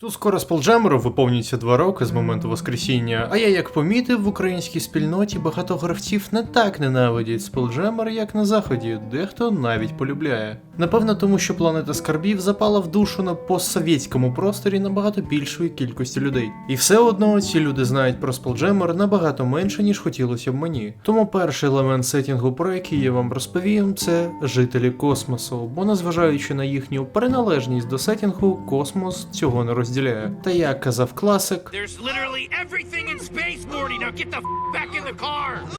Тут скоро Спелджемеру виповнюється два роки з моменту Воскресіння, а я як помітив, в українській спільноті багато гравців не так ненавидять Спелджемер, як на заході, дехто навіть полюбляє. Напевно, тому що планета скарбів запала в душу на постсовєтському просторі набагато більшої кількості людей. І все одно ці люди знають про Спелджемер набагато менше, ніж хотілося б мені. Тому перший елемент сетінгу, про який я вам розповім, це жителі космосу, бо незважаючи на їхню приналежність до сетінгу, космос цього не розділяє. Та як казав класик.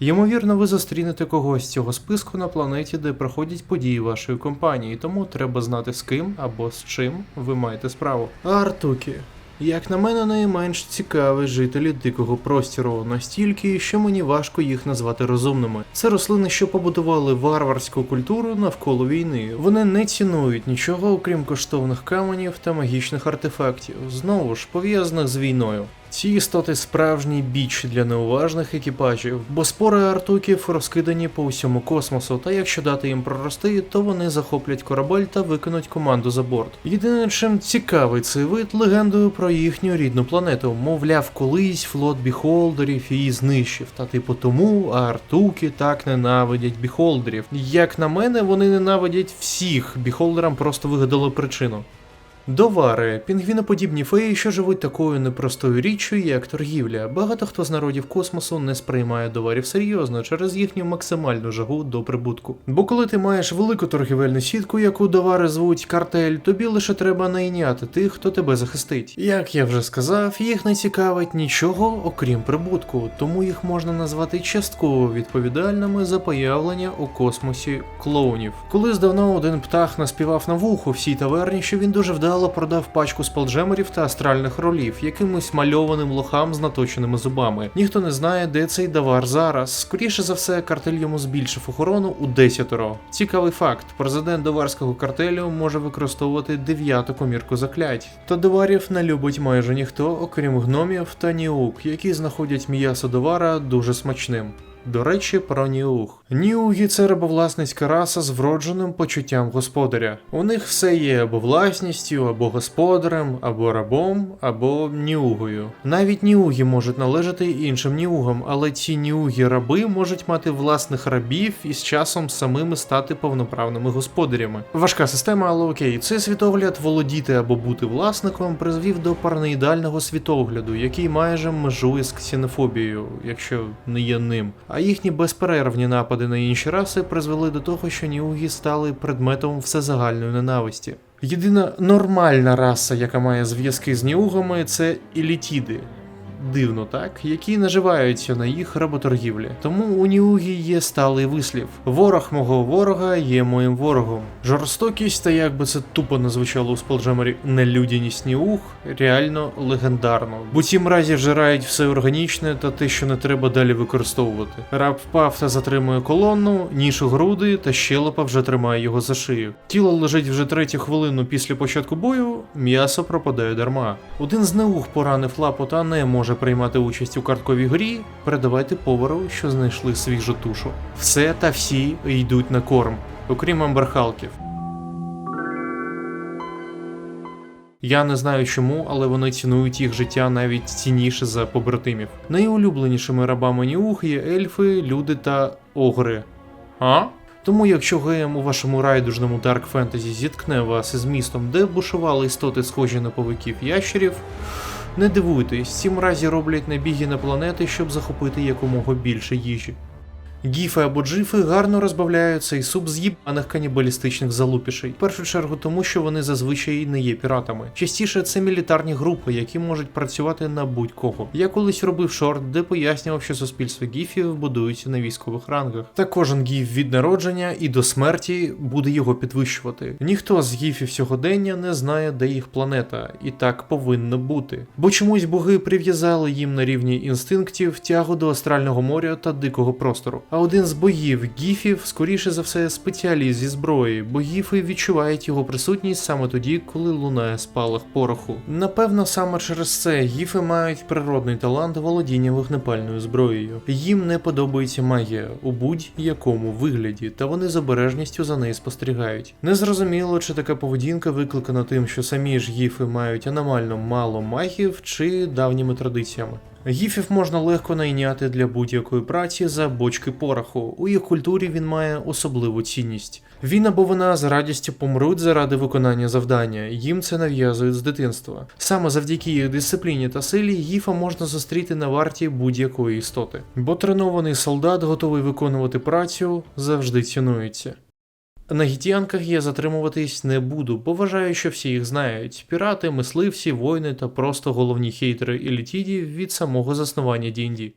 Ймовірно, ви зустрінете когось з цього списку на планеті, де проходять події вашої компанії, тому треба знати з ким або з чим ви маєте справу. Артукі. Як на мене, найменш цікаві жителі дикого простіру, настільки, що мені важко їх назвати розумними. Це рослини, що побудували варварську культуру навколо війни. Вони не цінують нічого, окрім коштовних каменів та магічних артефактів, знову ж пов'язаних з війною. Ці істоти справжній біч для неуважних екіпажів, бо спори артуків розкидані по усьому космосу, та якщо дати їм прорости, то вони захоплять корабель та викинуть команду за борт. Єдине, чим цікавий цей вид легендою про їхню рідну планету, мовляв, колись флот біхолдерів її знищив. Та типу тому артуки так ненавидять біхолдерів. Як на мене, вони ненавидять всіх. Біхолдерам просто вигадали причину. Довари пінгвіноподібні феї, що живуть такою непростою річчю, як торгівля. Багато хто з народів космосу не сприймає доварів серйозно через їхню максимальну жагу до прибутку. Бо коли ти маєш велику торгівельну сітку, яку довари звуть картель, тобі лише треба найняти тих, хто тебе захистить. Як я вже сказав, їх не цікавить нічого, окрім прибутку, тому їх можна назвати частково відповідальними за появлення у космосі клоунів. Колись давно один птах наспівав на вухо всій таверні, що він дуже вдало продав пачку спелджемерів та астральних ролів якимось мальованим лохам з наточеними зубами. Ніхто не знає, де цей давар зараз. Скоріше за все, картель йому збільшив охорону у десятеро. Цікавий факт: президент доварського картелю може використовувати дев'яту комірку заклять. Та доварів не любить майже ніхто, окрім гномів та ніук, які знаходять м'ясо довара дуже смачним. До речі, про ніуг. Ніуги це рабовласницька раса з вродженим почуттям господаря. У них все є або власністю, або господарем, або рабом, або ніугою. Навіть ніуги можуть належати іншим ніугам, але ці ніуги-раби можуть мати власних рабів і з часом самими стати повноправними господарями. Важка система, але окей, цей світогляд володіти або бути власником призвів до параноїдального світогляду, який майже межує з ксенофобією, якщо не є ним. А їхні безперервні напади на інші раси призвели до того, що ніуги стали предметом всезагальної ненависті. Єдина нормальна раса, яка має зв'язки з ніугами, це елітіди. Дивно, так, які наживаються на їх работоргівлі. Тому у Ніугі є сталий вислів: ворог мого ворога є моїм ворогом. Жорстокість, та як би це тупо не звучало у спелджемері, нелюдяність Ніуг реально легендарно. Бо ці мразі вжирають все органічне та те, що не треба далі використовувати. Раб впав та затримує колонну, ніж у груди та щелепа вже тримає його за шию. Тіло лежить вже третю хвилину після початку бою, м'ясо пропадає дарма. Один з неуг поранив лапу та не може приймати участь у картковій грі, передавайте повару, що знайшли свіжу тушу. Все та всі йдуть на корм, окрім амберхалків. Я не знаю чому, але вони цінують їх життя навіть цінніше за побратимів. Найулюбленішими рабами Ніуг є ельфи, люди та огри. А? Тому якщо ГМ у вашому райдужному Dark Fantasy зіткне вас із містом, де бушували істоти, схожі на павуків ящерів, не дивуйтесь, сім разів, роблять набіги на планети, щоб захопити якомога більше їжі. Гіфи або джифи гарно розбавляють цей суп з їбаних канібалістичних залупішей. В першу чергу тому, що вони зазвичай не є піратами. Частіше це мілітарні групи, які можуть працювати на будь-кого. Я колись робив шорт, де пояснював, що суспільство гіфів будується на військових рангах. Та кожен гіф від народження і до смерті буде його підвищувати. Ніхто з гіфів сьогодення не знає, де їх планета, і так повинно бути. Бо чомусь боги прив'язали їм на рівні інстинктів тягу до астрального моря та дикого простору. А один з богів гіфів, скоріше за все, спеціаліст зі зброї, бо гіфи відчувають його присутність саме тоді, коли лунає спалах пороху. Напевно, саме через це гіфи мають природний талант володіння вогнепальною зброєю. Їм не подобається магія у будь-якому вигляді, та вони з обережністю за нею спостерігають. Незрозуміло, чи така поведінка викликана тим, що самі ж гіфи мають аномально мало магів, чи давніми традиціями. Гіфів можна легко найняти для будь-якої праці за бочки пороху. У їх культурі він має особливу цінність. Він або вона з радістю помруть заради виконання завдання, їм це нав'язують з дитинства. Саме завдяки їх дисципліні та силі гіфа можна зустріти на варті будь-якої істоти. Бо тренований солдат, готовий виконувати працю, завжди цінується. На гітянках я затримуватись не буду, бо вважаю, що всі їх знають: пірати, мисливці, воїни та просто головні хейтери Елітіді від самого заснування D&D.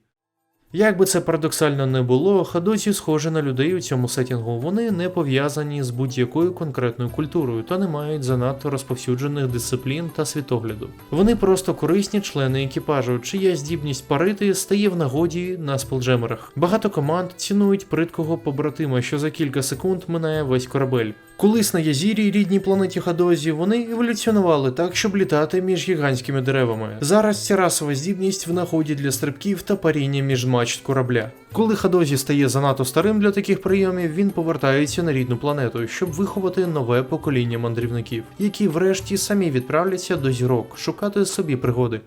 Як би це парадоксально не було, хадоці схожі на людей у цьому сетінгу. Вони не пов'язані з будь-якою конкретною культурою та не мають занадто розповсюджених дисциплін та світогляду. Вони просто корисні члени екіпажу, чия здібність парити стає в нагоді на спелджемерах. Багато команд цінують приткого побратима, що за кілька секунд минає весь корабель. Колись на Язірі, рідній планеті Хадозі, вони еволюціонували так, щоб літати між гігантськими деревами. Зараз ця расова здібність в нагоді для стрибків та паріння між мачт корабля. Коли Хадозі стає занадто старим для таких прийомів, він повертається на рідну планету, щоб виховати нове покоління мандрівників, які врешті самі відправляться до зірок шукати собі пригоди.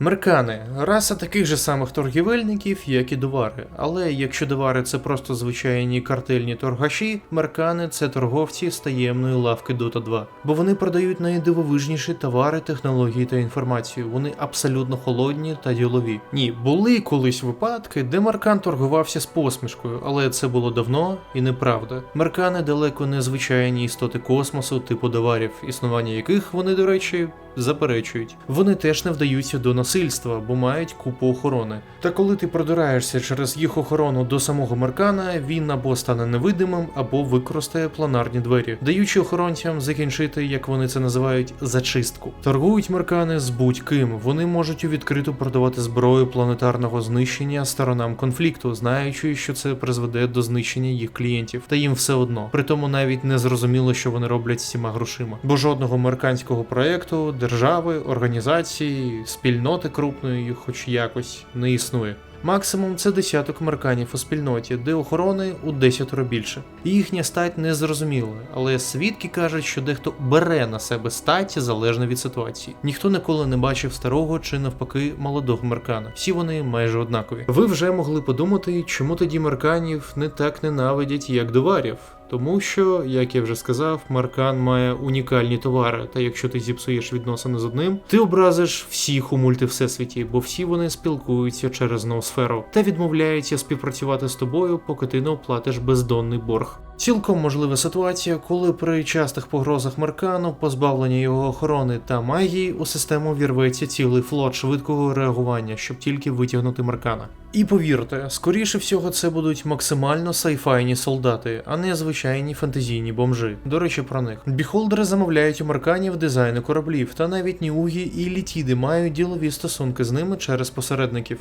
Меркани раса таких же самих торгівельників, як і довари. Але якщо довари це просто звичайні картельні торгаші, меркани це торговці з таємної лавки Dota 2. Бо вони продають найдивовижніші товари, технології та інформацію. Вони абсолютно холодні та ділові. Ні, були колись випадки, де Меркан торгувався з посмішкою, але це було давно і неправда. Меркани далеко не звичайні істоти космосу, типу доварів, існування яких вони, до речі, заперечують. Вони теж не вдаються до насильства, бо мають купу охорони. Та коли ти продираєшся через їх охорону до самого Меркана, він або стане невидимим, або використає планарні двері, даючи охоронцям закінчити, як вони це називають, зачистку. Торгують Меркани з будь-ким. Вони можуть у відкриту продавати зброю планетарного знищення сторонам конфлікту, знаючи, що це призведе до знищення їх клієнтів. Та їм все одно. Притому навіть не зрозуміло, що вони роблять з цими грошима. Бо жодного мерканського проєкту, держави, організації, спільноти крупної, хоч якось, не існує. Максимум це десяток мерканів у спільноті, де охорони у десятеро більше. Їхня стать не зрозуміла, але свідки кажуть, що дехто бере на себе стать залежно від ситуації. Ніхто ніколи не бачив старого чи навпаки молодого меркана. Всі вони майже однакові. Ви вже могли подумати, чому тоді мерканів не так ненавидять, як доварів. Тому що, як я вже сказав, Маркан має унікальні товари, та якщо ти зіпсуєш відносини з одним, ти образиш всіх у мультивсесвіті, бо всі вони спілкуються через ноосферу та відмовляються співпрацювати з тобою, поки ти не оплатиш бездонний борг. Цілком можлива ситуація, коли при частих погрозах Маркану, позбавлення його охорони та магії, у систему вірветься цілий флот швидкого реагування, щоб тільки витягнути Маркана. І повірте, скоріше всього, це будуть максимально сайфайні солдати, а не звичайні фантазійні бомжи. До речі, про них. Біхолдери замовляють у Марканів дизайни кораблів, та навіть Ніугі і Літіди мають ділові стосунки з ними через посередників.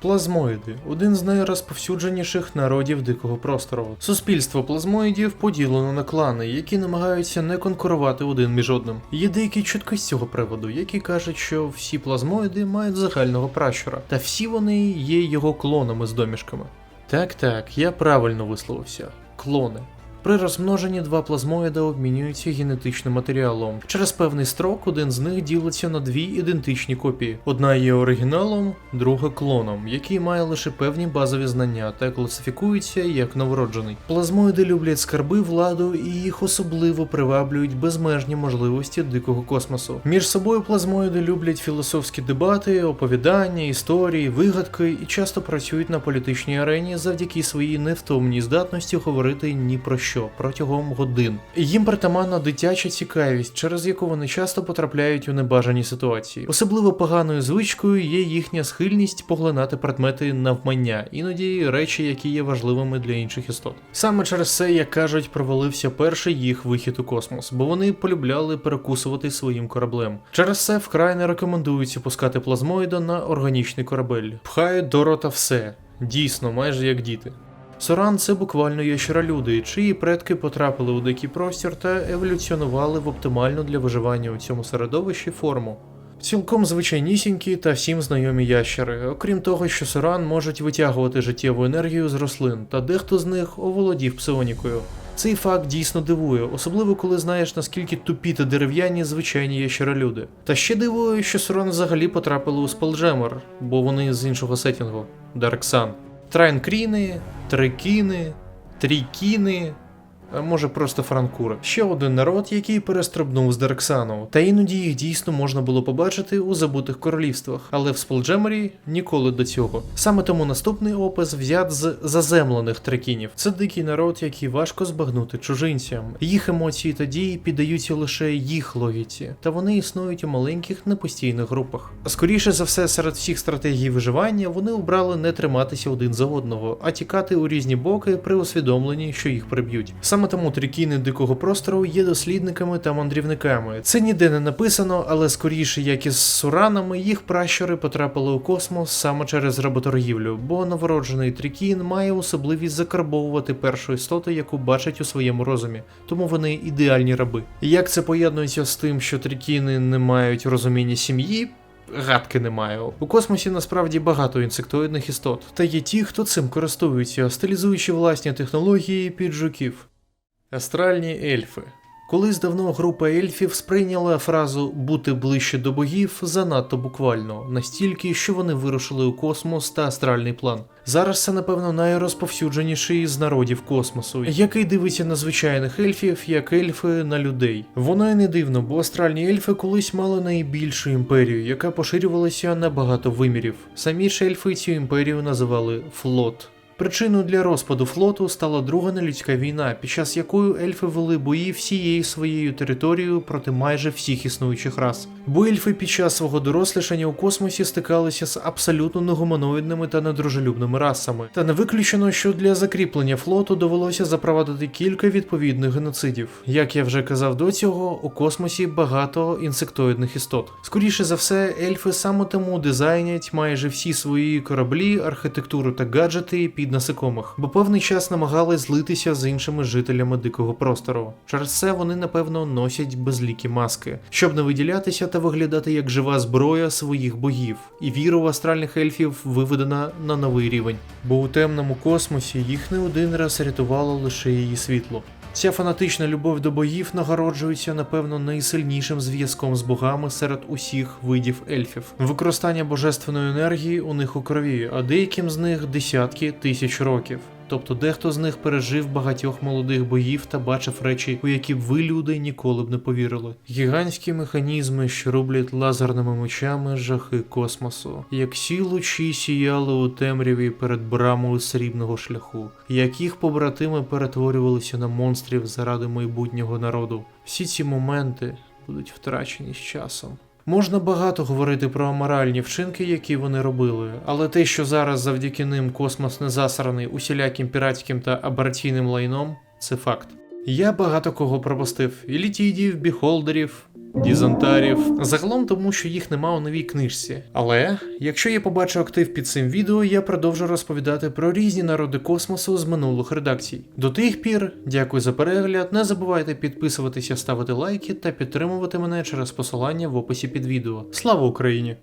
Плазмоїди один з найрозповсюдженіших народів дикого простору. Суспільство плазмоїдів поділено на клани, які намагаються не конкурувати один між одним. Є деякі чутки з цього приводу, які кажуть, що всі плазмоїди мають загального пращура, та всі вони є його клонами з домішками. Так, так, я правильно висловився. Клони. При розмноженні два плазмоїда обмінюються генетичним матеріалом. Через певний строк один з них ділиться на дві ідентичні копії. Одна є оригіналом, друга клоном, який має лише певні базові знання та класифікується як новороджений. Плазмоїди люблять скарби, владу і їх особливо приваблюють безмежні можливості дикого космосу. Між собою плазмоїди люблять філософські дебати, оповідання, історії, вигадки і часто працюють на політичній арені завдяки своїй невтомній здатності говорити ні про що протягом годин. Їм притаманна дитяча цікавість, через яку вони часто потрапляють у небажані ситуації. Особливо поганою звичкою є їхня схильність поглинати предмети навмання, іноді речі, які є важливими для інших істот. Саме через це, як кажуть, провалився перший їх вихід у космос, бо вони полюбляли перекусувати своїм кораблем. Через це вкрай не рекомендується пускати плазмоїда на органічний корабель. Пхають до рота все. Дійсно, майже як діти. Соран це буквально ящеролюди, чиї предки потрапили у дикий простір та еволюціонували в оптимальну для виживання у цьому середовищі форму. Цілком звичайнісінькі та всім знайомі ящери, окрім того, що соран можуть витягувати життєву енергію з рослин, та дехто з них оволодів псионікою. Цей факт дійсно дивує, особливо коли знаєш наскільки тупі та дерев'яні звичайні ящеролюди. Та ще дивує, що соран взагалі потрапили у Спелджемер, бо вони з іншого сетінгу Дарксан. Трайнкріни, трикіни, трікіни, а може просто франкура. Ще один народ, який перестрибнув з Дарксану, та іноді їх дійсно можна було побачити у забутих королівствах, але в Сполджемері ніколи до цього. Саме тому наступний опис взят з заземлених трекінів. Це дикий народ, який важко збагнути чужинцям. Їх емоції та дії піддаються лише їх логіці, та вони існують у маленьких непостійних групах. Скоріше за все, серед всіх стратегій виживання вони обрали не триматися один за одного, а тікати у різні боки при усвідомленні, що їх приб'ють. Саме тому трикіни дикого простору є дослідниками та мандрівниками. Це ніде не написано, але скоріше, як і з суранами, їх пращури потрапили у космос саме через работоргівлю, бо новороджений трикін має особливість закарбовувати першу істоту, яку бачить у своєму розумі, тому вони ідеальні раби. Як це поєднується з тим, що трикіни не мають розуміння сім'ї? Гадки не маю. У космосі насправді багато інсектоїдних істот, та є ті, хто цим користуються, стилізуючи власні технології під жуків. Астральні ельфи. Колись давно група ельфів сприйняла фразу бути ближче до богів занадто буквально, настільки, що вони вирушили у космос та астральний план. Зараз це, напевно, найрозповсюдженіший з народів космосу, який дивиться на звичайних ельфів, як ельфи на людей. Воно і не дивно, бо астральні ельфи колись мали найбільшу імперію, яка поширювалася на багато вимірів. Самі ж ельфи цю імперію називали флот. Причиною для розпаду флоту стала друга нелюдська війна, під час якої ельфи вели бої всією своєю територією проти майже всіх існуючих рас. Бо ельфи під час свого дорослішання у космосі стикалися з абсолютно негуманоїдними та недружелюбними расами. Та не виключено, що для закріплення флоту довелося запровадити кілька відповідних геноцидів. Як я вже казав до цього, у космосі багато інсектоїдних істот. Скоріше за все, ельфи саме тому дизайнять майже всі свої кораблі, архітектуру та гаджети під насекомих, бо певний час намагались злитися з іншими жителями дикого простору. Через це вони, напевно, носять безлікі маски, щоб не виділятися та виглядати як жива зброя своїх богів. І віра в астральних ельфів виведена на новий рівень. Бо у темному космосі їх не один раз рятувало лише її світло. Ця фанатична любов до богів нагороджується, напевно, найсильнішим зв'язком з богами серед усіх видів ельфів. Використання божественної енергії у них у крові, а деяким з них десятки тисяч років. Тобто дехто з них пережив багатьох молодих боїв та бачив речі, у які б ви, люди, ніколи б не повірили. Гігантські механізми, що роблять лазерними мечами жахи космосу, як сі лучі сіяли у темряві перед брамою срібного шляху, як їх побратими перетворювалися на монстрів заради майбутнього народу. Всі ці моменти будуть втрачені з часом. Можна багато говорити про аморальні вчинки, які вони робили, але те, що зараз завдяки ним космос не засраний усіляким піратським та абортійним лайном, це факт. Я багато кого пропустив: і літідів, біхолдерів, дізантарів. Загалом тому, що їх нема у новій книжці. Але якщо я побачу актив під цим відео, я продовжу розповідати про різні народи космосу з минулих редакцій. До тих пір, дякую за перегляд. Не забувайте підписуватися, ставити лайки та підтримувати мене через посилання в описі під відео. Слава Україні!